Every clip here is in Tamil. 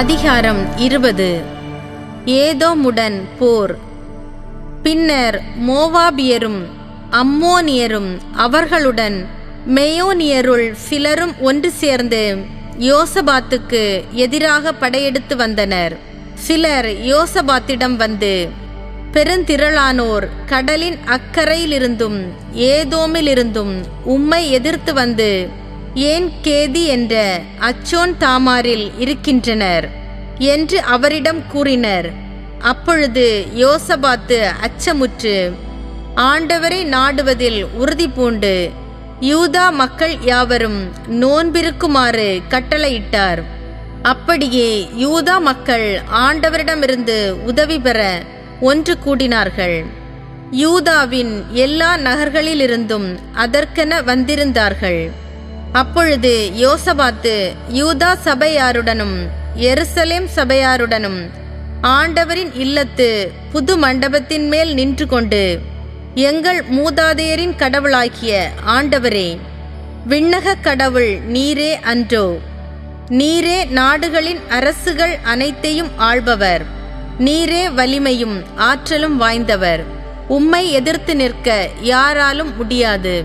அதிகாரம் இருபது. ஏதோமுடன் போர். பின்னர் மோவாபியரும் அம்மோனியரும் அவர்களுடன் மெயோனியருள் சிலரும் ஒன்று சேர்ந்து யோசபாத்துக்கு எதிராக படையெடுத்து வந்தனர். சிலர் யோசபாத்திடம் வந்து பெருந்திரளானோர் கடலின் அக்கறையிலிருந்தும் ஏதோமிலிருந்தும் உம்மை எதிர்த்து வந்து ஏன் கேதி என்ற அச்சோன் தாமாரில் இருக்கின்றனர்? என்று அவரிடம் கூறினர். அப்பொழுது யோசபாத்து அச்சமுற்று ஆண்டவரை நாடுவதில் உறுதி பூண்டு யூதா மக்கள் யாவரும் நோன்பிருக்குமாறு கட்டளையிட்டார். அப்படியே யூதா மக்கள் ஆண்டவரிடமிருந்து உதவி பெற ஒன்று கூடினார்கள். யூதாவின் எல்லா நகர்களிலிருந்தும் அதற்கென வந்திருந்தார்கள். அப்பொழுது யோசபாத்து யூதா சபையாருடனும் எருசலேம் சபையாருடனும் ஆண்டவரின் இல்லத்து புது மண்டபத்தின் மேல் நின்று கொண்டு எங்கள் மூதாதையரின் கடவுளாகிய ஆண்டவரே விண்ணக கடவுள் நீரே அன்றோ. நீரே நாடுகளின் அரசுகள் அனைத்தையும் ஆள்பவர். நீரே வலிமையும் ஆற்றலும் வாய்ந்தவர். உம்மை எதிர்த்து நிற்க யாராலும் முடியாது.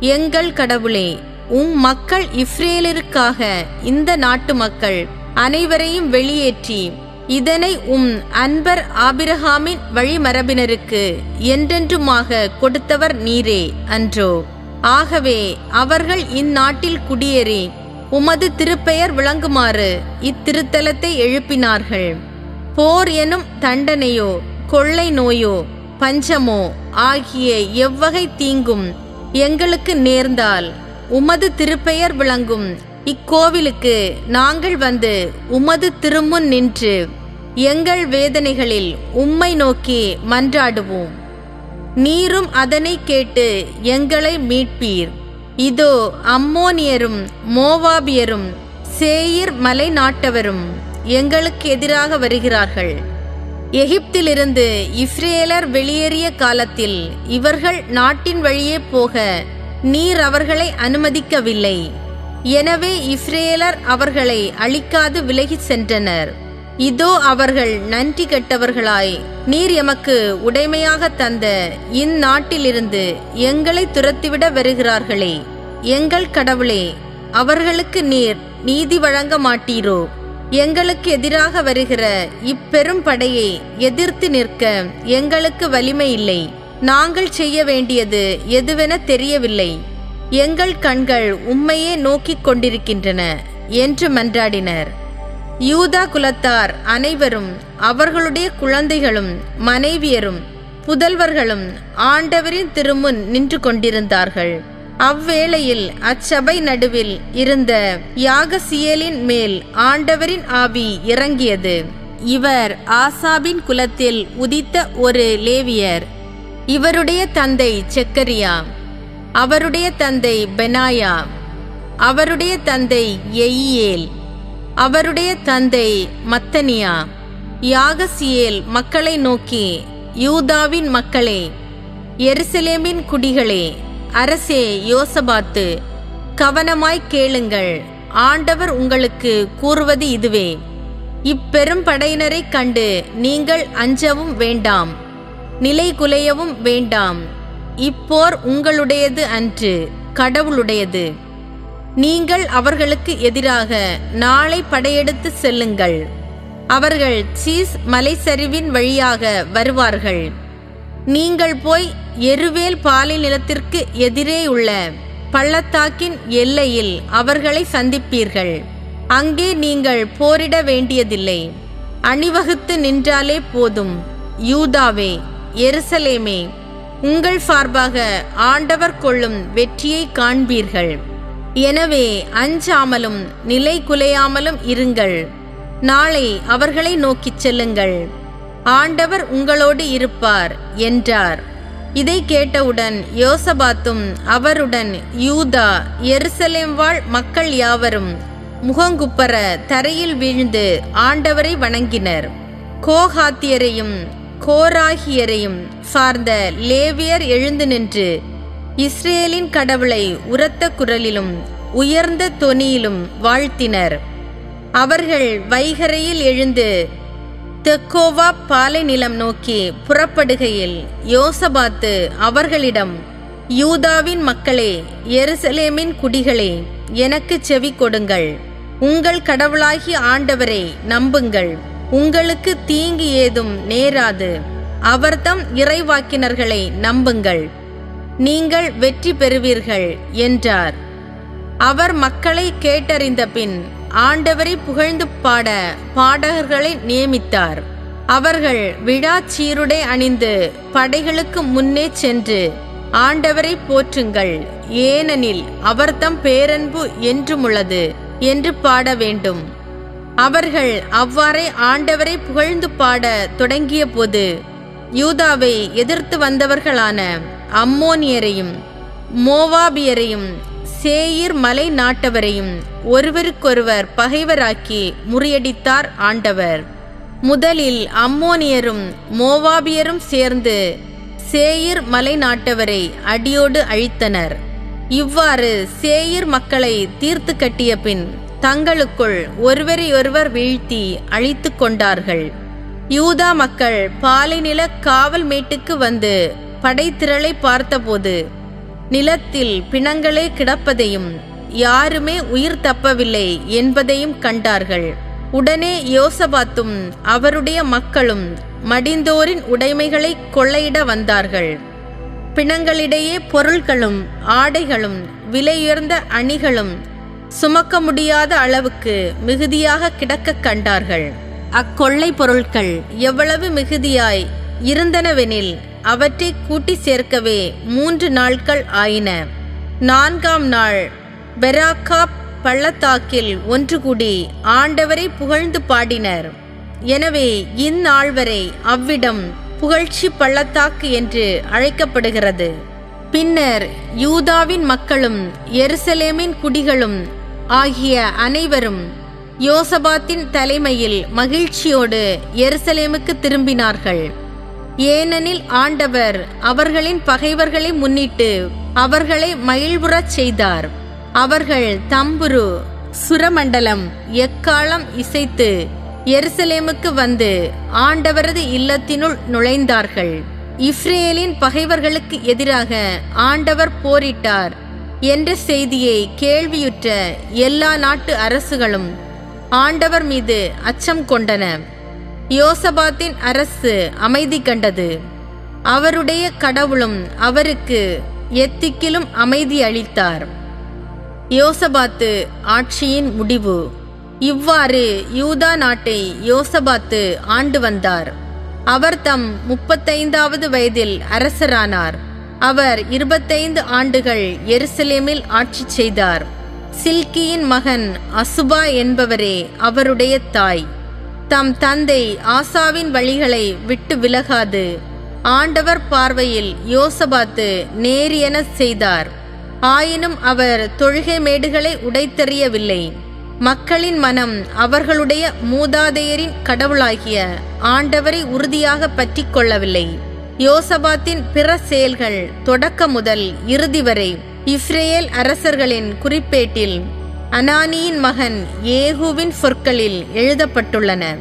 எங்கள் கடவுளே உம் மக்கள் இஸ்ரேலிற்காக இந்த நாட்டு மக்கள் அனைவரையும் வெளியேற்றி இதனை உம் அன்பர் ஆபிரகாமின் வழிமரபினருக்கு என்றென்றுமாக கொடுத்தவர் நீரே அன்றோ. ஆகவே அவர்கள் இந்நாட்டில் குடியேறி உமது திருப்பெயர் விளங்குமாறு இத்திருத்தலத்தை எழுப்பினார்கள். போர் எனும் தண்டனையோ கொள்ளை நோயோ பஞ்சமோ ஆகிய எவ்வகை தீங்கும் எங்களுக்கு நேர்ந்தால் உமது திருப்பெயர் விளங்கும். இக்கோவிலுக்கு நாங்கள் வந்து உமது திருமுன் நின்று எங்கள் வேதனைகளில் உம்மை நோக்கி மன்றாடுவோம். நீரும் அதனை கேட்டு எங்களை மீட்பீர். இதோ அம்மோனியரும் மோவாபியரும் சேயிர் மலை நாட்டவரும் எங்களுக்கு எதிராக வருகிறார்கள். எகிப்திலிருந்து இஸ்ரேலர் வெளியேறிய காலத்தில் இவர்கள் நாட்டின் வழியே போக நீர் அவர்களை அனுமதிக்கவில்லை. எனவே இஸ்ரேலர் அவர்களை அழிக்காது விலகிச் சென்றனர். இதோ அவர்கள் நன்றி கெட்டவர்களாய் நீர் எமக்கு உடைமையாக தந்த இந்நாட்டிலிருந்து எங்களை துரத்திவிட வருகிறார்களே. எங்கள் கடவுளே அவர்களுக்கு நீர் நீதி வழங்க மாட்டீரோ? எங்களுக்கு எதிராக வருகிற இப்பெரும் படையை எதிர்த்து நிற்க எங்களுக்கு வலிமை இல்லை. நாங்கள் செய்ய வேண்டியது எதுவென தெரியவில்லை. எங்கள் கண்கள் உம்மையே நோக்கிக் கொண்டிருக்கின்றன என்று மன்றாடினர். யூதா குலத்தார் அனைவரும் அவர்களுடைய குழந்தைகளும் மனைவியரும் புதல்வர்களும் ஆண்டவரின் திருமுன் நின்று கொண்டிருந்தார்கள். அவ்வேளையில் அச்சபை நடுவில் இருந்த யாகசியலின் மேல் ஆண்டவரின் ஆவி இறங்கியது. இவர் ஆசாபின் குலத்தில் உதித்த ஒரு லேவியர். இவருடைய தந்தை செக்கரியா அவருடைய தந்தை பெனாயா அவருடைய தந்தை எய்யேல் அவருடைய தந்தை மத்தனியா யாகசியேல் மக்களை நோக்கி யூதாவின் மக்களே எருசலேமின் குடிகளே அரசே யோசபாத்து கவனமாய் கேளுங்கள் ஆண்டவர் உங்களுக்கு கூறுவது இதுவே. இப்பெரும் படையினரை கண்டு நீங்கள் அஞ்சவும் வேண்டாம். நிலை குலையவும் வேண்டாம். இப்போர் உங்களுடையது அன்று கடவுளுடையது. நீங்கள் அவர்களுக்கு எதிராக நாளை படையெடுத்து செல்லுங்கள். அவர்கள் சீஸ் மலைச்சரிவின் வழியாக வருவார்கள். நீங்கள் போய் எருவேல் பாலை நிலத்திற்கு எதிரேயுள்ள பள்ளத்தாக்கின் எல்லையில் அவர்களை சந்திப்பீர்கள். அங்கே நீங்கள் போரிட வேண்டியதில்லை. அணிவகுத்து நின்றாலே போதும். யூதாவே எருசலேமே உங்கள் சார்பாக ஆண்டவர் கொள்ளும் வெற்றியை காண்பீர்கள். எனவே அஞ்சாமலும் நிலை குலையாமலும் இருங்கள். நாளை அவர்களை நோக்கிச் செல்லுங்கள். ஆண்டவர் உங்களோடு இருப்பார் என்றார். இதை கேட்டவுடன் யோசபாத்தும் அவருடன் யூதா எருசலேம் வாழ் மக்கள் யாவரும் முகங்குப்பர தரையில் வீழ்ந்து ஆண்டவரை வணங்கினர். கோஹாத்தியரையும் கோராகியரையும் சார்ந்த லேவியர் எழுந்து நின்று இஸ்ரேலின் கடவுளை உரத்த குரலிலும் உயர்ந்த தொனியிலும் வாழ்த்தினர். அவர்கள் வைகரையில் எழுந்து தெக்கோவா பாலை நிலம் நோக்கி புறப்படுகையில் யோசபாத்து அவர்களிடம் யூதாவின் மக்களே எருசலேமின் குடிகளே எனக்கு செவி கொடுங்கள். உங்கள் கடவுளாகி ஆண்டவரை நம்புங்கள். உங்களுக்கு தீங்கு ஏதும் நேராது. அவர்தம் இறைவாக்கினர்களை நம்புங்கள். நீங்கள் வெற்றி பெறுவீர்கள் என்றார். அவர் மக்களை கேட்டறிந்த பின் ஆண்டவரை புகழ்ந்து பாட பாடகர்களை நியமித்தார். அவர்கள் விழா சீருடை அணிந்து படைகளுக்கு முன்னே சென்று ஆண்டவரை போற்றுங்கள் ஏனெனில் அவர்தம் பேரன்பு என்றுமுள்ளது என்று பாட வேண்டும். அவர்கள் அவ்வாறே ஆண்டவரை புகழ்ந்து பாட தொடங்கிய போது யூதாவை எதிர்த்து வந்தவர்களான அம்மோனியரையும் மோவாபியரையும் சேயிர் மலை நாட்டவரையும் ஒருவருக்கொருவர் பகைவராக்கி முறியடித்தார் ஆண்டவர். முதலில் அம்மோனியரும் மோவாபியரும் சேர்ந்து சேயிர் மலை நாட்டவரை அடியோடு அழித்தனர். இவ்வாறு சேயிர் மக்களை தீர்த்து கட்டிய பின் தங்களுக்குள் ஒருவரையொருவர் வீழ்த்தி அழித்து கொண்டார்கள். யூதா மக்கள் பாலைநில காவல் மேட்டுக்கு வந்து படைத்திரளை பார்த்தபோது நிலத்தில் பிணங்களே கிடப்பதையும் யாருமே உயிர் தப்பவில்லை என்பதையும் கண்டார்கள். உடனே யோசபாத்தும் அவருடைய மக்களும் மடிந்தோரின் உடைமைகளை கொள்ளையிட வந்தார்கள். பிணங்களிடையே பொருள்களும் ஆடைகளும் விலையுயர்ந்த அணிகளும் சுமக்க முடியாத அளவுக்கு மிகுதியாக கிடக்க கண்டார்கள். அக்கொள்ளை பொருட்கள் எவ்வளவு மிகுதியாய் இருந்தனவெனில் அவற்றை கூட்டி சேர்க்கவே மூன்று நாட்கள் ஆயின. நான்காம் நாள் பெராக்கா பள்ளத்தாக்கில் ஒன்று கூடி ஆண்டவரை புகழ்ந்து பாடினர். எனவே இந்நாள் வரை அவ்விடம் புகழ்ச்சி பள்ளத்தாக்கு என்று அழைக்கப்படுகிறது. பின்னர் யூதாவின் மக்களும் எருசலேமின் குடிகளும் ஆகிய அனைவரும் யோசபாத்தின் தலைமையில் மகிழ்ச்சியோடு எருசலேமுக்கு திரும்பினார்கள். ஏனெனில் ஆண்டவர் அவர்களின் பகைவர்களை முன்னிட்டு அவர்களை மகிழ்வுறச் செய்தார். அவர்கள் தம்புரு சுரமண்டலம் எக்காலம் இசைத்து எருசலேமுக்கு வந்து ஆண்டவரது இல்லத்தினுள் நுழைந்தார்கள். இஸ்ரேலின் பகைவர்களுக்கு எதிராக ஆண்டவர் போரிட்டார் என்ற செய்தியை கேள்வியுற்ற எல்லா நாட்டு அரசுகளும் ஆண்டவர் மீது அச்சம் கொண்டன. யோசபாத்தின் அரசு அமைதி கண்டது. அவருடைய கடவுளும் அவருக்கு எத்திக்கிலும் அமைதி அளித்தார். யோசபாத்து ஆட்சியின் முடிவு. இவ்வாறு யூதா நாட்டை யோசபாத்து ஆண்டு வந்தார். அவர் தம் முப்பத்தைந்தாவது வயதில் அரசரானார். அவர் இருபத்தைந்து ஆண்டுகள் எருசலேமில் ஆட்சி செய்தார். சில்கியின் மகன் அசுபா என்பவரே அவருடைய தாய். தம் தந்தை ஆசாவின் வழிகளை விட்டு விலகாது. ஆண்டவர் பார்வையில் யோசபாத்து நேரியென செய்தார். ஆயினும் அவர் தொழுகை மேடுகளை உடைத்தெறியவில்லை. மக்களின் மனம் அவர்களுடைய மூதாதையரின் கடவுளாகிய ஆண்டவரை உறுதியாக பற்றி கொள்ளவில்லை. யோசபாத்தின் பிற செயல்கள் தொடக்க முதல் இறுதி வரை இஸ்ரேல் அரசர்களின் குறிப்பேட்டில் அனானியின் மகன் ஏகுவின் சொற்களில் எழுதப்பட்டுள்ளன.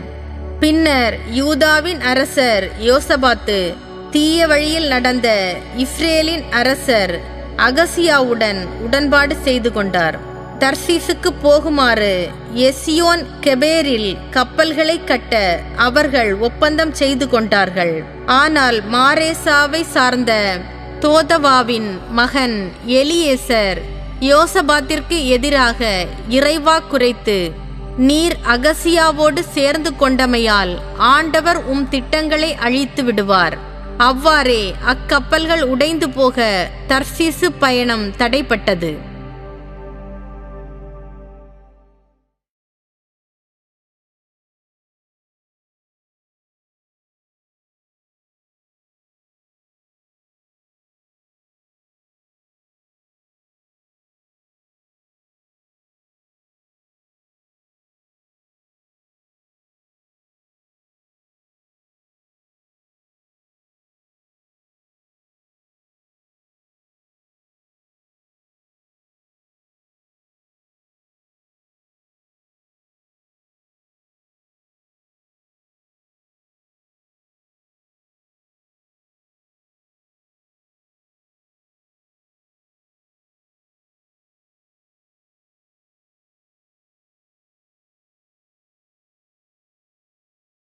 பின்னர் யூதாவின் அரசர் யோசபாத்து தீய வழியில் நடந்த இஸ்ரேலின் அரசர் அகசியாவுடன் உடன்பாடு செய்து கொண்டார். தர்சீசுக்கு போகுமாறு எசியோன் கெபேரில் கப்பல்களை கட்ட அவர்கள் ஒப்பந்தம் செய்து கொண்டார்கள். ஆனால் மாரேசாவை சார்ந்த தோதவாவின் மகன் எலியேசர் யோசபாத்திற்கு எதிராக இறைவா குறைத்து நீர் அகசியாவோடு சேர்ந்து கொண்டமையால் ஆண்டவர் உம் திட்டங்களை அழித்து விடுவார். அவ்வாறே அக்கப்பல்கள் உடைந்து போக தர்சீசு பயணம் தடைப்பட்டது.